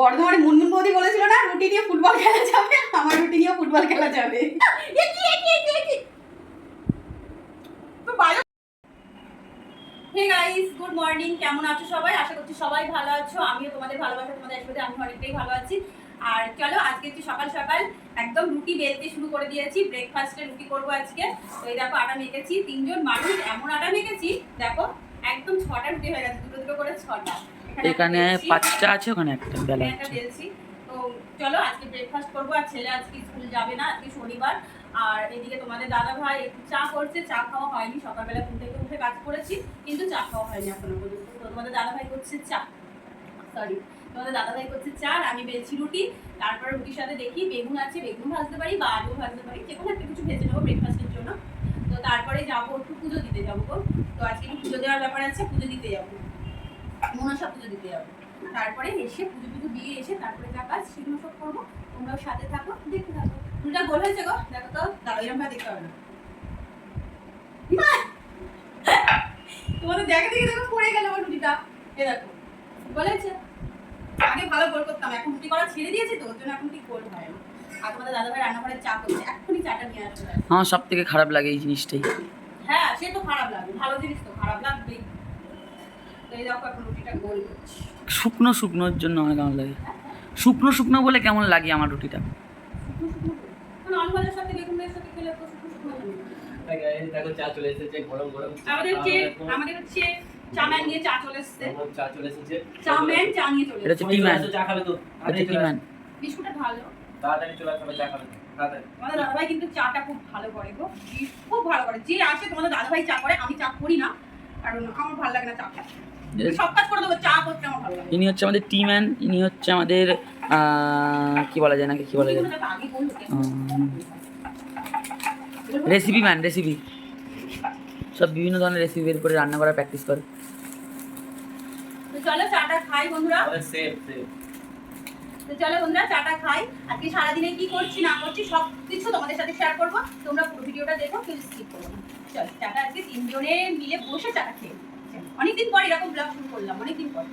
বর্ধমানে মুনমুন বৌদি বলেছিল না, রুটি দিয়ে ফুটবল খেলা যাবে, আমার রুটি নিয়েও ফুটবল খেলা যাবে। গুড মর্নিং কেমন আছো সবাই? আশা করছি সবাই ভালো আছো। আমিও তোমাদের ভালোবাসা, তোমাদের আশীর্বাদে আমি অনেকটাই ভালো আছি। আর চলো, আজকে একটু সকাল সকাল একদম রুটি বেলতে শুরু করে দিয়েছি। ব্রেকফাস্টে রুটি করব আজকে। এই দেখো, আটা মেখেছি। তিনজন মানুষ, এমন আটা মেখেছি, দেখো, একদম ছটা রুটি হয়ে গেছে, দুটো দুটো করে ছটা। এখানে পাঁচটা আছে। ওখানে একটা বেলা তো চলো আজকে ব্রেকফাস্ট করব আর ছেলে আজকে স্কুল যাবে না আজকে শনিবার। আর এদিকে তোমাদের দাদা ভাই একটু চা করছে চা খাওয়া হয়নি সকালবেলা ঘুম থেকে উঠে কাজ করেছি কিন্তু চা খাওয়া হয়নি এখনও পর্যন্ত। তো তোমাদের দাদা ভাই করছে চা। সরি তোমাদের দাদা ভাই করছে চা আর আমি বেলছি রুটি। তারপরে রুটির সাথে দেখি বেগুন আছে বেগুন ভাজতে পারি বা আলু ভাজতে পারি যে কোনো একটা কিছু ভেজে নেব ব্রেকফাস্টের জন্য। তো তারপরে যাব একটু পুজো দিতে যাব গো। তো আজকে একটু পুজো দেওয়ার ব্যাপার আছে পুজো দিতে যাব। মনসা পুজো দিতে যাব তারপরে এসে পুজো পুজো দিয়ে এসে তারপরে যা কাজ সেগুলো সব করব। তোমরাও সাথে থাকো দেখতে থাকো। রুটিটা গোল হয়েছে গো দেখো তো দাঁড়াও এরকম ভাবে দেখতে হবে না। তোমাদের দেখে দেখে দেখো পড়ে গেল আমার রুটিটা এ দেখো বলেছে আগে ভালো গোল করতাম এখন রুটি করা ছেড়ে দিয়েছি তো ওর জন্য এখন ঠিক গোল হয়? না আর তোমাদের দাদা ভাই রান্নাঘরে চা করছে এক্ষুনি চাটা নিয়ে আসবে। আমার সব থেকে খারাপ লাগে এই জিনিসটাই। হ্যাঁ সে তো খারাপ লাগে ভালো জিনিস তো খারাপ লাগবেই তো এই দেখো এখন রুটিটা গোল করছি শুকনো শুকনোর জন্য আমার কেমন লাগে। শুকনো শুকনো বলে কেমন লাগে আমার রুটিটা? আলু ভাজার সাথে বেগুনের সাথে খেলে তো শুকনো শুকনো লাগে। এই দেখো চা চলে এসেছে গরম গরম চা আমাদের হচ্ছে খাওয়া আমাদের হচ্ছে চাম্যান নিয়ে চা চলে এসছে। গরম চা চলে এসেছে। চাম্যান চা নিয়ে চলে এটা এসছে হচ্ছে টি ম্যান চা খাবে তো? এটা টি ম্যান বিস্কুটটা ভালো। তাড়াতাড়ি চলে আসবে চা খাবে তাড়াতাড়ি। আমাদের দাদাভাই কিন্তু চাটা খুব ভালো করে গো। খুব ভালো করে। যে আসে তোমাদের দাদাভাই চা করে আমি চা করি না। কারণ আমার ভালো লাগে না চা খেতে আমি সব কাজ করে দেবো চা করতে আমার ভালো লাগে। ইনি হচ্ছে আমাদের টি ম্যান ইনি হচ্ছে আমাদের কি বলা যায় নাকি কি বলা যায়? রেসিপি ম্যান রেসিপি সব বিভিন্ন ধরনের রেসিপি বের করে রান্না করার প্র্যাকটিস করে। তো চলো চাটা খাই বন্ধুরা। সেফ সেফ তো চলো বন্ধুরা চাটা খাই। আজকে সারাদিনে কি করছি না করছি সব কিছু তোমাদের সাথে শেয়ার করব। তোমরা পুরো ভিডিওটা দেখো কেউ স্কিপ করো না। চলো চাটা আজকে তিনজনে মিলে বসে চাটা খেয়ে অনেকদিন পর এরকম ব্লগ শুরু করলাম অনেকদিন পর।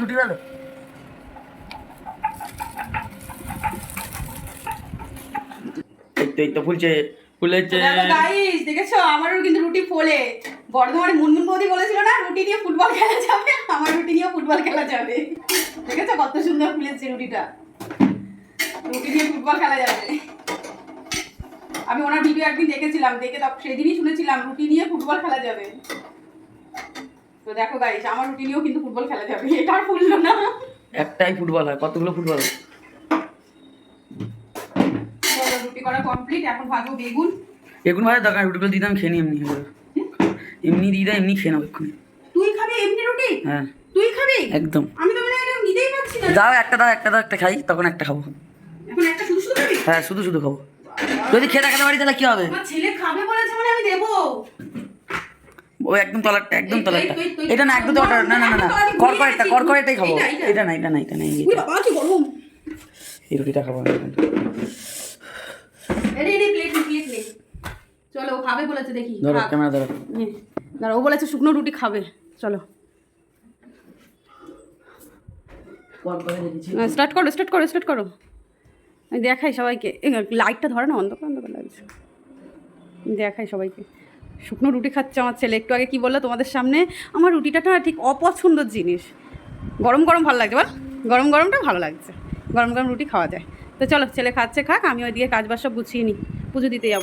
রুটি ভালো এই তো ফুলছে ফুলেছে। গাইস দেখেছ? আমারও কিন্তু রুটি ফোলে। বর্ধমানে মুনমুন বৌদি বলেছিল না রুটি দিয়ে ফুটবল খেলা যাবে আমার রুটি নিয়েও ফুটবল খেলা যাবে। দেখেছ কত সুন্দর ফুলেছে রুটিটা? রুটি দিয়ে ফুটবল খেলা যাবে। আমি ওনার ভিডিও একদিন দেখেছিলাম দেখে তখন সেদিনই শুনেছিলাম রুটি নিয়ে ফুটবল খেলা যাবে। তো দেখো গাইস আমার রুটি নিয়েও কিন্তু ফুটবল খেলা যাবে এটা আর ফুললো না। একটাই ফুটবল হয় কতগুলো ফুটবল? হয় রুটি করা কমপ্লিট এখন ভাজবো বেগুন। বেগুন ভাজার দরকার রুটিগুলো দিতাম খেয়ে নি এমনি। এমনি দেয় এমনি খেয়ে নেব এক্ষুনি। তুই খাবি এমনি রুটি? হ্যাঁ। তুই খাবি? একদম। আমি তো মানে নিতেই পারছি না। দাও একটা দাও একটা দাও একটা খাই তখন একটা খাব। এখন একটা শুধু শুধু খাবি হ্যাঁ শুধু শুধু খাব। যদি খেতে খেতে পারি তাহলে কি হবে? ছেলে খাবে বলেছে মানে আমি দেবো। ও একদম তলারটা একদম তলারটা। এটা না একদম না না না না করকরেটটা খাব। এটা, না এটা না এটা না এই বাবা কি গরম। এই রুটিটা খাব আমি চলো ও খাবে বলেছে দেখি। ধরো ক্যামেরা ধরো। নে। দাঁড়া ও বলেছে শুকনো রুটি খাবে। চলো। স্টার্ট করো স্টার্ট করো স্টার্ট করো। দেখাই সবাইকে। লাইটটা ধরে না, অন্ধকার অন্ধকার লাগছে। দেখাই সবাইকে। শুকনো রুটি খাচ্ছে আমার ছেলে। একটু আগে কি বলল তোমাদের সামনে? আমার রুটিটা না ঠিক অপছন্দর জিনিস। গরম গরম ভালো লাগছে, বল। গরম, গরমটা ভালো লাগছে। গরম গরম রুটি খাওয়া যায়। তো চলো, ছেলে খাচ্ছে, খাক, আমি ওইদিকে কাজ সব গুছিয়ে নিই। পুজো দিতে যাব।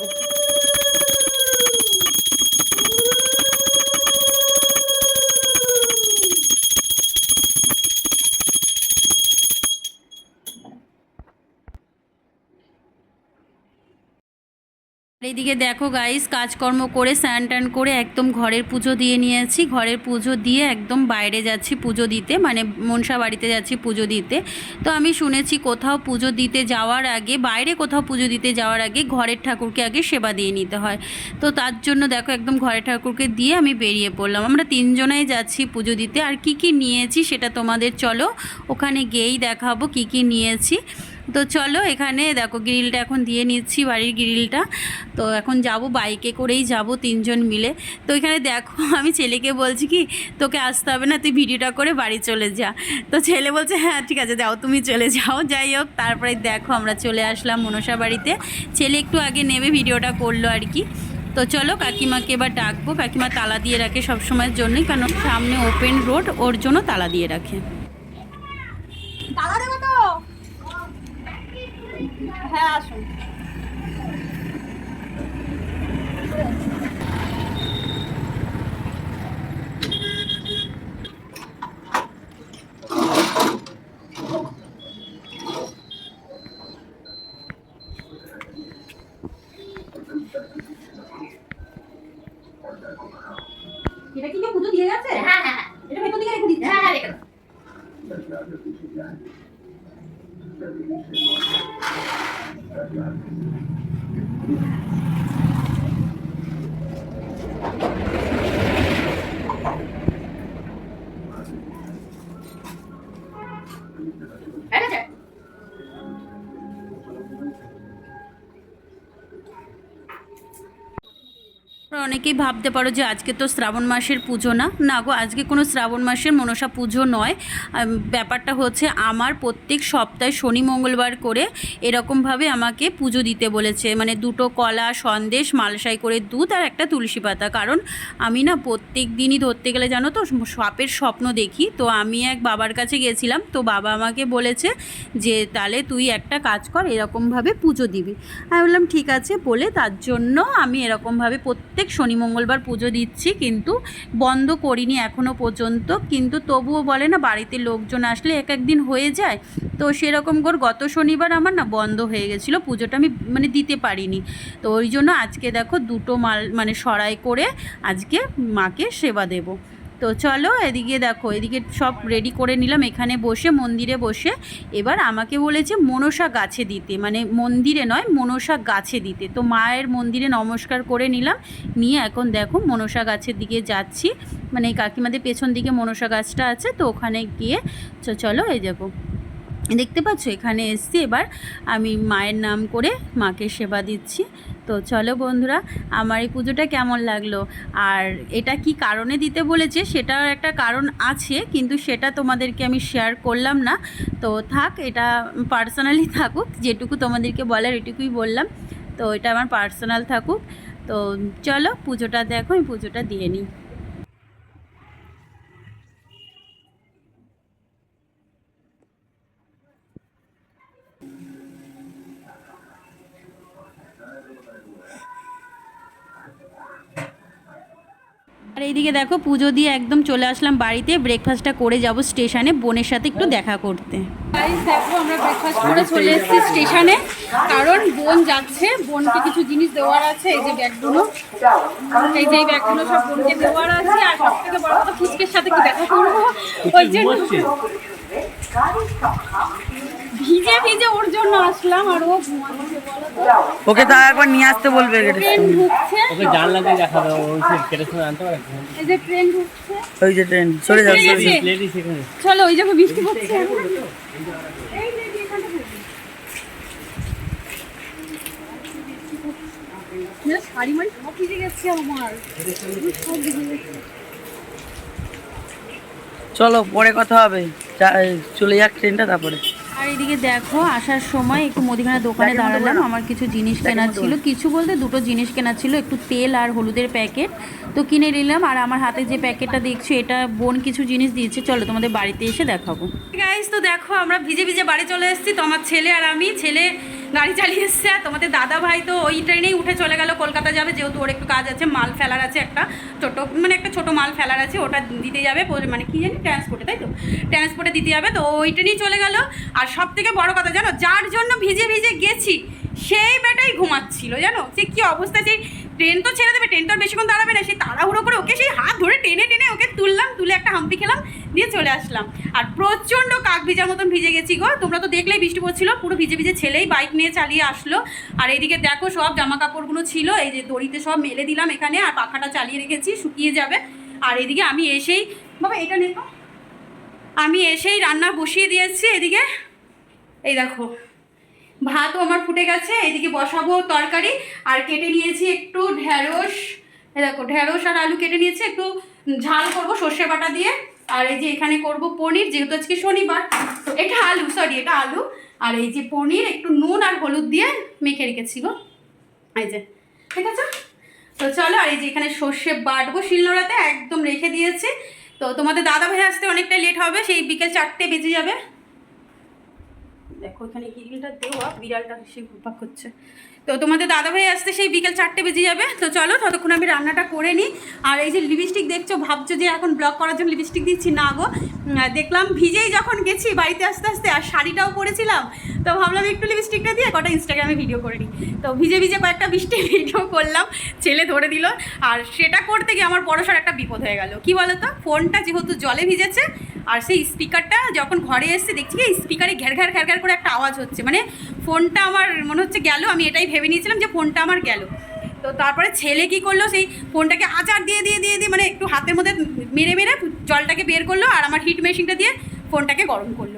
এইদিকে দেখো গাইস কাজকর্ম করে, স্নান টান করে একদম ঘরের পুজো দিয়ে নিয়েছি ঘরের পুজো দিয়ে একদম বাইরে যাচ্ছি পুজো দিতে মানে মনসা বাড়িতে যাচ্ছি পুজো দিতে। তো আমি শুনেছি কোথাও পুজো দিতে যাওয়ার আগে, বাইরে কোথাও পুজো দিতে যাওয়ার আগে ঘরের ঠাকুরকে আগে সেবা দিয়ে নিতে হয়। তো তার জন্য দেখো একদম ঘরের ঠাকুরকে দিয়ে আমি বেরিয়ে পড়লাম। আমরা তিনজনাই যাচ্ছি পুজো দিতে। আর কি কি নিয়েছি সেটা তোমাদের চলো, ওখানে গিয়েই দেখাবো কি কি নিয়েছি। তো চলো এখানে দেখো গ্রিলটা এখন দিয়ে নিচ্ছি বাড়ির গ্রিলটা। তো এখন যাব বাইকে করেই যাব তিনজন মিলে। তো এখানে দেখো, আমি ছেলেকে বলছি কি, তোকে আসতে হবে না, তুই ভিডিওটা করে বাড়ি চলে যা। তো ছেলে বলছে হ্যাঁ ঠিক আছে, যাও, তুমি চলে যাও। যাই হোক, তারপরে দেখো আমরা চলে আসলাম মনসা বাড়িতে। ছেলে একটু আগে নেমে ভিডিওটা করল আর কি। তো চলো, কাকিমাকে এবার ডাকবো। কাকিমা তালা দিয়ে রাখে সব সময়ের জন্যই, কারণ সামনে ওপেন রোড ওর জন্য তালা দিয়ে রাখে। তালা দেবো তো? হ্যাঁ আসুন Gracias. অনেকেই ভাবতে পারো যে আজকে তো শ্রাবণ মাসের পুজো না। না গো, আজকে কোনো শ্রাবণ মাসের মনসা পুজো নয়। ব্যাপারটা হচ্ছে আমার প্রত্যেক সপ্তাহে শনি মঙ্গলবার করে এরকমভাবে আমাকে পুজো দিতে বলেছে। মানে দুটো কলা, সন্দেশ, মালসাই করে দুধ আর একটা তুলসী পাতা। কারণ আমি না প্রত্যেক দিনই ধরতে গেলে জানো তো সাপের স্বপ্ন দেখি। তো আমি এক বাবার কাছে গেছিলাম, তো বাবা আমাকে বলেছে যে তাহলে তুই একটা কাজ কর, এরকমভাবে পুজো দিবি। আমি বললাম, ঠিক আছে। বলে তার জন্য আমি এরকমভাবে প্রত্যেক শনি মঙ্গলবার পুজো দিচ্ছি, কিন্তু বন্ধ করিনি এখনও পর্যন্ত। কিন্তু তবুও বলে না, বাড়িতে লোকজন আসলে এক একদিন হয়ে যায়। তো সেরকম করে গত শনিবার আমার না বন্ধ হয়ে গেছিল, পুজোটা আমি মানে দিতে পারিনি। তো ওই জন্য আজকে দেখো দুটো মাল মানে সরাই করে আজকে মাকে সেবা দেবো। তো চলো এদিকে দেখো, এদিকে সব রেডি করে নিলাম, এখানে বসে, মন্দিরে বসে। এবার আমাকে বলেছে মনসা গাছে দিতে মানে মন্দিরে নয়, মনসা গাছে দিতে। তো মায়ের মন্দিরে নমস্কার করে নিলাম, নিয়ে এখন দেখো মনসা গাছের দিকে যাচ্ছি। মানে কাকিমাদের পেছন দিকে মনসা গাছটা আছে, তো ওখানে গিয়ে চলো এই দেখো। দেখতে পাচ্ছ, এখানে এসছি এবার। আমি মায়ের নাম করে মাকে সেবা দিচ্ছি। তো চলো বন্ধুরা, আমার এই পুজোটা কেমন লাগল? আর এটা কি কারণে দিতে বলেছে সেটার একটা কারণ আছে, কিন্তু সেটা তোমাদেরকে আমি শেয়ার করলাম না। তো থাক, এটা পার্সোনালি থাকুক, যেটুকু তোমাদেরকে বলার এটুকুই বললাম। তো এটা আমার পার্সোনাল থাকুক। তো চলো, পুজোটা দেখো, আমি পুজোটা দিয়ে নিই। আর এইদিকে দেখো পুজো দিয়ে একদম চলে আসলাম বাড়িতে। ব্রেকফাস্টটা করে যাব স্টেশনে বোনের সাথে একটু দেখা করতে। দেখো আমরা ব্রেকফাস্ট করে চলে এসেছি স্টেশনে কারণ বোন যাচ্ছে, বোনকে কিছু জিনিস দেওয়ার আছে, এই যে ব্যাগগুলো। এই যে ব্যাগগুলো সব বোনকে দেওয়ার আছে, আর সব থেকে বড় কথা ফুচকের সাথে কি দেখা করব? ওই জন্য ভিজে ভিজে ওর জন্য আসলাম আর ও ঘুমাচ্ছে বলো তো ওকে একবার নিয়ে আসতে বলবে ট্রেন ঢুকছে। ওকে জানলাতে দেখা দাও ওই কেটে শুনে আনতে পারে? এই যে ট্রেন ঢুকছে। ওই যে ট্রেন সরে যাও। প্লেটই সেখানে। চলো ওই যখন বৃষ্টি পড়ছে। এই যে, এই যে এখানটা পড়বে। না, শাড়ি মাড়ি সব ভিজে গেছে আমার। সব ভিজে গেছে চলো পরে কথা হবে। চলে যাক ট্রেনটা তারপরে। আর এদিকে দেখো আসার সময় একটু মুদিখানা দোকানে দাঁড়ালাম। আমার কিছু জিনিস কেনার ছিল। কিছু বলতে দুটো জিনিস কেনার ছিল একটু তেল আর হলুদের প্যাকেট। তো কিনে নিলাম আর আমার হাতে যে প্যাকেটটা দেখছ এটা বোন কিছু জিনিস দিয়েছে। চলো তোমাদের বাড়িতে এসে দেখাবো। গাইস তো দেখো আমরা ভিজে ভিজে বাড়ি চলে এসেছি। তো আমার ছেলে আর আমি ছেলে গাড়ি চালিয়ে এসছে। তোমাদের দাদা ভাই তো ওই ট্রেনেই উঠে চলে গেল, কলকাতা যাবে। যেহেতু ওর একটু কাজ আছে, মাল ফেলার আছে একটা, ছোট মানে একটা ছোট মাল ফেলার আছে, ওটা দিতে যাবে। মানে কী জানি ট্রান্সপোর্টে তাই তো? ট্রান্সপোর্টে দিতে যাবে। তো ওই ট্রেনেই চলে গেল। আর সব থেকে বড় কথা, জানো, যার জন্য ভিজে ভিজে গেছি, সেই বেটাই ঘুমাচ্ছিল, জানো? সে কী অবস্থা সেই ট্রেন তো ছেড়ে দেবে ট্রেন তো আর বেশিক্ষণ দাঁড়াবে না। সেই তাড়াহুড়ো করে ওকে সেই হাত ধরে টেনে টেনে ওকে তুললাম, তুলে একটা হাম্পি খেলাম দিয়ে চলে আসলাম। আর প্রচণ্ড কাক ভিজার মতন ভিজে গেছি গো। তোমরা তো দেখলেই বৃষ্টি পড়ছিল, পুরো ভিজে ভিজে ছেলেই বাইক নিয়ে চালিয়ে আসলো। আর এইদিকে দেখো সব জামা কাপড়গুলো ছিল, এই যে দড়িতে সব মেলে দিলাম এখানে, আর পাখাটা চালিয়ে রেখেছি, শুকিয়ে যাবে। আর এদিকে আমি এসেই, বাবা, এটা নেই আমি এসেই রান্না বসিয়ে দিয়েছি, এদিকে। এই দেখো। ভাতও আমার ফুটে গেছে, এদিকে বসাবো তরকারি, আর কেটে নিয়েছি একটু এই দেখো, ঢেঁড়স আর আলু কেটে নিয়েছি, একটু ঝাল করব সর্ষে বাটা দিয়ে, আর এই যে এখানে করব পনির, যেহেতু আজকে শনিবার, তো এটা আলু সরি এটা আলু, আর এই যে পনির, একটু নুন আর হলুদ দিয়ে মেখে রেখেছি গো, এই যে, ঠিক আছে? তো চলো, আর এই যে এখানে সর্ষে বাটবো শিলনোড়াতে, একদম রেখে দিয়েছে, তো তোমাদের দাদা ভাই আসতে অনেকটা লেট হবে, সেই বিকেল চারটে বেজে যাবে। দেখো এখানে দেওয়া বিড়ালটা সে ঘুরপাক করছে তো তোমাদের দাদা ভাই আসতে সেই বিকেল চারটে বেজে যাবে। তো চলো ততক্ষণ আমি রান্নাটা করে নিই। আর এই যে লিপস্টিক দেখছ, ভাবছ যে এখন ব্লক করার জন্য লিপস্টিক দিচ্ছি? না গো। দেখলাম ভিজেই যখন গেছি বাড়িতে আস্তে আস্তে, আর শাড়িটাও পরেছিলাম। তো ভাবলাম একটু লিপস্টিকটা দিয়ে কটা ইনস্টাগ্রামে ভিডিও করে নিই। তো ভিজে ভিজে কয়েকটা বৃষ্টি ভিডিও করলাম, ছেলে ধরে দিল। আর সেটা করতে গিয়ে আমার বড়সড় একটা বিপদ হয়ে গেল। কি বলো তো ফোনটা যেহেতু জলে ভিজেছে, আর সেই স্পিকারটা যখন ঘরে এসে দেখছি স্পিকারে ঘ্যার ঘ্যার ঘ্যার ঘ্যার করে একটা আওয়াজ হচ্ছে। মানে ফোনটা আমার মনে হচ্ছে গেল, আমি এটাই ভেবে নিয়েছিলাম যে ফোনটা আমার গেল। তো তারপরে ছেলে কি করল, সেই ফোনটাকে আচার দিয়ে দিয়ে দিয়ে দিয়ে মানে একটু হাতের মধ্যে মেরে মেরে জলটাকে বের করল আর আমার হিট মেশিনটা দিয়ে ফোনটাকে গরম করল।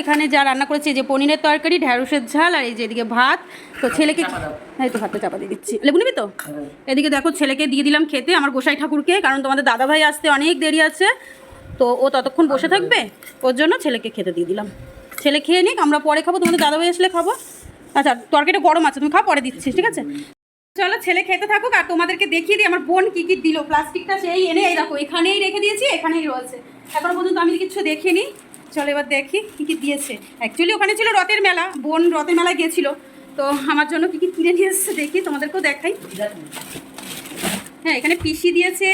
এখানে যা রান্না করেছি যে পনিরের তরকারি ঢ্যাঁড়সের ঝাল আর এই যে এদিকে ভাত তো ছেলেকে এই তো ভাতটা চাপা দিয়ে দিচ্ছি। লেবু নিবি তো? এদিকে দেখো ছেলেকে দিয়ে দিলাম খেতে আমার গোসাই ঠাকুরকে কারণ তোমাদের দাদাভাই আসতে অনেক দেরি আছে। তো ও ততক্ষণ বসে থাকবে ওর জন্য ছেলেকে খেতে দিয়ে দিলাম। ছেলে খেয়ে নিক আমরা পরে খাব তোমাদের দাদাভাই আসলে খাব। আচ্ছা তরকারিটা গরম আছে তুমি খাও পরে দিচ্ছি ঠিক আছে? চলো ছেলে খেতে থাকুক আর তোমাদেরকে দেখিয়ে দিই আমার বোন কি কি দিল। প্লাস্টিকটা সেই এনে এই দেখো এখানেই রেখে দিয়েছি এখানেই রয়েছে। এখনও পর্যন্ত আমি কিছু দেখিনি। চলো এবার দেখি কী কী দিয়েছে। অ্যাকচুয়ালি ওখানে ছিল রথের মেলা, বোন রথের মেলায় গিয়েছিল। তো আমার জন্য কী কী কিনে নিয়ে এসেছে দেখি, তোমাদেরকেও দেখাই। হ্যাঁ এখানে পিসি দিয়েছে,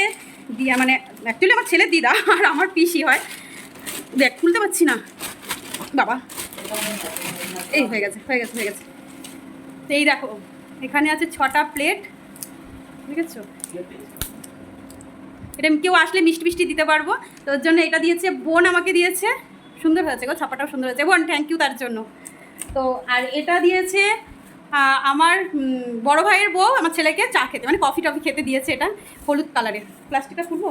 দিয়া মানে অ্যাকচুয়ালি আমার ছেলে দিদা, আর আমার পিসি হয়। দেখ, খুলতে পারছি না। বাবা। এই, হয়ে গেছে হয়ে গেছে হয়ে গেছে। এই দেখো, এখানে আছে ছটা প্লেট ঠিক আছে? এটা কেউ আসলে মিষ্টি মিষ্টি দিতে পারব। তো ওর জন্য এটা দিয়েছে, বোন আমাকে দিয়েছে। সুন্দর হয়েছে গো ছাপাটাও সুন্দর হয়েছে। বোন থ্যাংক ইউ তার জন্য। তো আর এটা দিয়েছে আমার বড় ভাইয়ের বউ আমার ছেলেকে চা খেতে মানে কফি টফি খেতে দিয়েছে এটা হলুদ কালারের প্লাস্টিকটা খুলবো?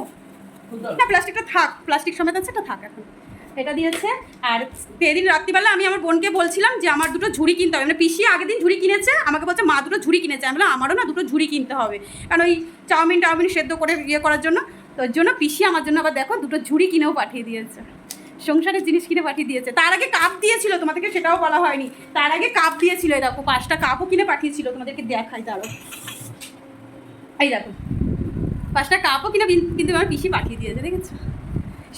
না প্লাস্টিকটা থাক প্লাস্টিক সমেত আছে এটা থাক এখন। এটা দিয়েছে আর সেদিন রাত্রিবেলা আমি আমার বোনকে বলছিলাম যে আমার দুটো ঝুড়ি কিনতে হবে। মানে পিসি আগের দিন ঝুড়ি কিনেছে আমাকে বলছে মা দুটো ঝুড়ি কিনেছে। আমি বললাম আমারও না দুটো ঝুড়ি কিনতে হবে। কারণ ওই চাউমিন টাউমিন সেদ্ধ করে ইয়ে করার জন্য তো ওর জন্য পিসি আমার জন্য আবার দেখো দুটো ঝুড়ি কিনেও পাঠিয়ে দিয়েছে। সংসারের জিনিস কিনে পাঠিয়ে দিয়েছে। তার আগে কাপ দিয়েছিল তোমাদেরকে সেটাও বলা হয়নি। তার আগে কাপ দিয়েছিল এই দেখো পাঁচটা কাপও কিনে পাঠিয়েছিল তোমাদেরকে দেখাই তারও। এই দেখো পাঁচটা কাপও কিনে কিন্তু আমার পিসি পাঠিয়ে দিয়েছে দেখেছ?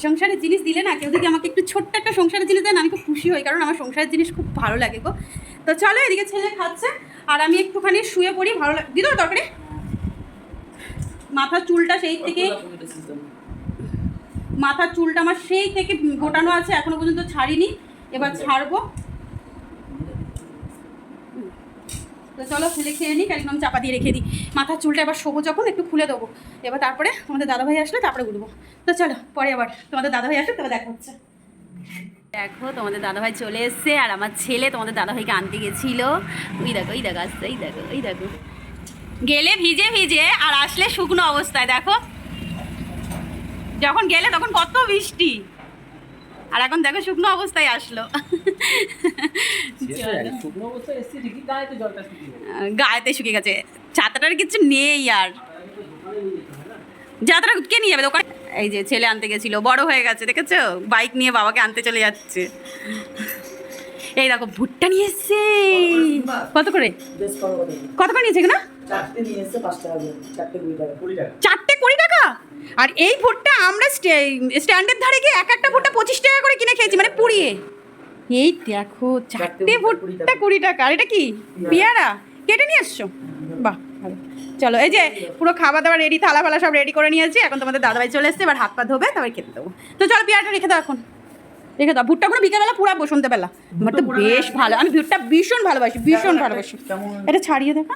সংসারের জিনিস দিলে না কেউ যদি আমাকে একটু ছোট্ট একটা সংসারের জিনিস দেয় না আমি খুব খুশি হই কারণ আমার সংসারের জিনিস খুব ভালো লাগে গো। তো চলো এদিকে ছেলে খাচ্ছে আর আমি একটুখানি শুয়ে পড়ি ভালো লাগে দিদো তরকারি? মাথার চুলটা সেই থেকে মাথার চুলটা আমার সেই থেকে গোটানো আছে, এখনও পর্যন্ত ছাড়িনি। এবার ছাড়বো। তো চলো খুলে খেয়ে নিই একদম চাপা দিয়ে রেখে দিই। মাথার চুলটা এবার শোবো যখন, একটু খুলে দেবো। এবার তারপরে তোমাদের দাদাভাই আসলে তারপরে উঠবো তো চলো, পরে আবার তোমাদের দাদাভাই আসলে তবে দেখা হচ্ছে। দেখো, তোমাদের দাদাভাই চলে এসছে, আর আমার ছেলে তোমাদের দাদাভাইকে আনতে গেছিল। ওই দেখো ওই দেখো, আসছে, ওই দেখো ওই দেখো। গেলে ভিজে ভিজে, আর আসলে শুকনো অবস্থায়, দেখো। যখন গেলে তখন কত বৃষ্টি। আর এখন দেখো শুকনো অবস্থায় আসলো। গায়েতে শুকিয়ে গেছে। ছাতাটার কিছু নেই আর। যাত্রা কে নিয়ে যাবে? দোকান এই যে ছেলে আনতে গেছিল বড় হয়ে গেছে দেখেছ? বাইক নিয়ে বাবাকে আনতে চলে যাচ্ছে। এই দেখো ভুট্টা নিয়ে এসছে। কত করে? কত করে? নিয়েছে না চারটে কুড়ি টাকা? আর এই ভুট্টা আমরা স্ট্যান্ডের ধারে গিয়ে এক একটা ভুট্টা পঁচিশ টাকা করে কিনে খেয়েছি মানে পুড়িয়ে। এই দেখো চারটে ভুট্টা কুড়ি টাকা। আর এটা কি? পেয়ারা। কেটে নিয়ে এসছো? বাহ ভালো। চলো এই যে পুরো খাবার দাবার রেডি থালা ফালা সব রেডি করে নিয়েছি এখন তোমাদের দাদাভাই চলে এসছে এবার হাত পা ধোবে তারপর খেতে দেবো। তো চলো পেয়ারাটা রেখে দাও এখন। রেখে দাও। ভুট্টাগুলো বিকেলবেলা পুরাবো সন্ধ্যেবেলা। আমার তো বেশ ভালো। আমি ভুট্টা ভীষণ ভালোবাসি ভীষণ ভালোবাসি। এটা ছাড়িয়ে দেখা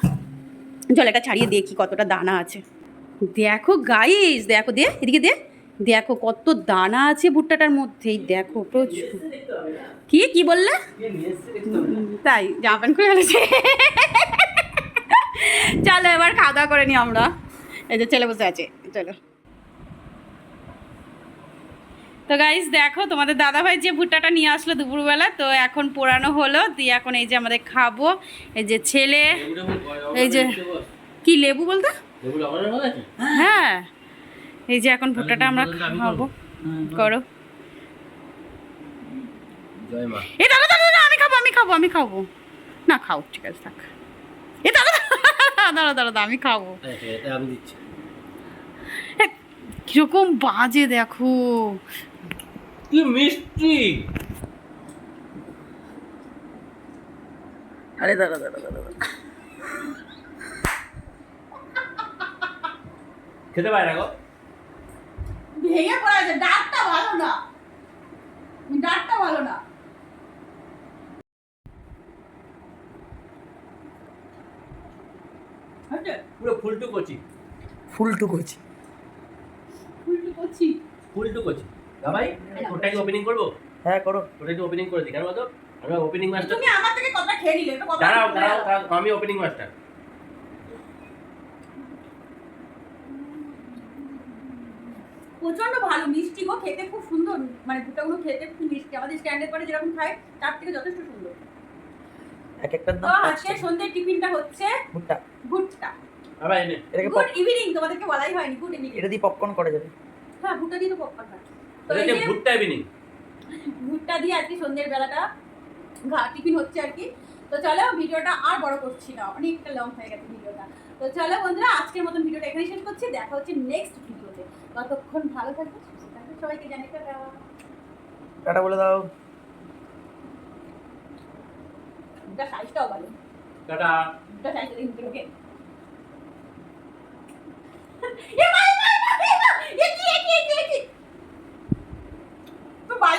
চল এটা ছাড়িয়ে দেখি কতটা দানা আছে। দেখো গাইস দেখো, দে, এদিকে দে। দেখো কত দানা আছে ভুট্টাটার মধ্যেই দেখো প্রচুর। কি কি বললে? তাই জামা প্যান্ট খুলে ফেলেছে। চলো এবার খাওয়া দাওয়া করে নি আমরা। এই যে ছেলে বসে আছে, চলো। তো গাইস দেখো, তোমাদের দাদাভাই যে ভুট্টাটা নিয়ে আসলো দুপুরবেলা, তো এখন পোড়ানো হলো, দিয়ে এখন এই যে আমাদের খাব। এই যে ছেলে, এই যে, কি লেবু বলতো? হ্যাঁ এই যে এখন ভুট্টাটা আমরা খাব। করো। জয় মা। এ দাদা দাদা দাদা আমি খাব আমি খাব আমি খাব। না খাও ঠিক আছে থাক। এ দাদা দাদা দাদা আমি খাব। আমি দিচ্ছি। কীরকম বাজে দেখো। কি মিষ্টি! আরে দাঁড়া দাঁড়া দাঁড়া খেতে পারে না গো? ভেঙে পড়া আছে ডাকটা ভালো না। ডাকটা ভালো না। পুরো ফুলটু কচি। ফুলটু করছি উল্টো করছি ফুলটু কচি। ভাই ওটাকে ওপেনিং করব? হ্যাঁ করো। ওটা একটু ওপেনিং করে দিই কেন বলতো? আমরা ওপেনিং মাস্টার তুমি আমার থেকে কথা খেয়ে নিলে তো দাঁড়াও দাঁড়াও, আমি ওপেনিং মাস্টার প্রচণ্ড ভালো মিষ্টি গো খেতে খুব সুন্দর মানে ভুট্টাগুলো খেতে খুব মিষ্টি। আমাদের স্ট্যান্ডার্ড পরে যেরকম খায় তার থেকে যথেষ্ট সুন্দর। এক তো দাম আজকে। সন্ধ্যের টিফিনটা হচ্ছে ভুট্টা। ভুট্টা। আবার এনে। এটাকে গুড ইভিনিং তোমাদেরকে বলাই হয়নি গুড ইভিনিং এটা দিয়ে পপকর্ন করা যাবে। হ্যাঁ ভুট্টা দিয়ে তো পপকর্ন তো এটা ভুট্টা ইভিনিং ভুট্টা দিয়ে আজকে সন্ধ্যের বেলাটা ঘা- টিফিন হচ্ছে আর কি। তো চলো ভিডিওটা আর বড় করছি না অনেকটা লং হয়ে গেছে ভিডিওটা। তো চলো বন্ধুরা আজকের মতন ভিডিওটা এখানে শেষ করছি। দেখা হচ্ছে নেক্সট ভিডিওতে। ততক্ষণ ভালো থাকবে সবাইকে জানি টাটা বলে দাও। দুটা সাইজটাও ভালো। টাটা। দুটা সাইজটা দেখতে হবে এ ভাই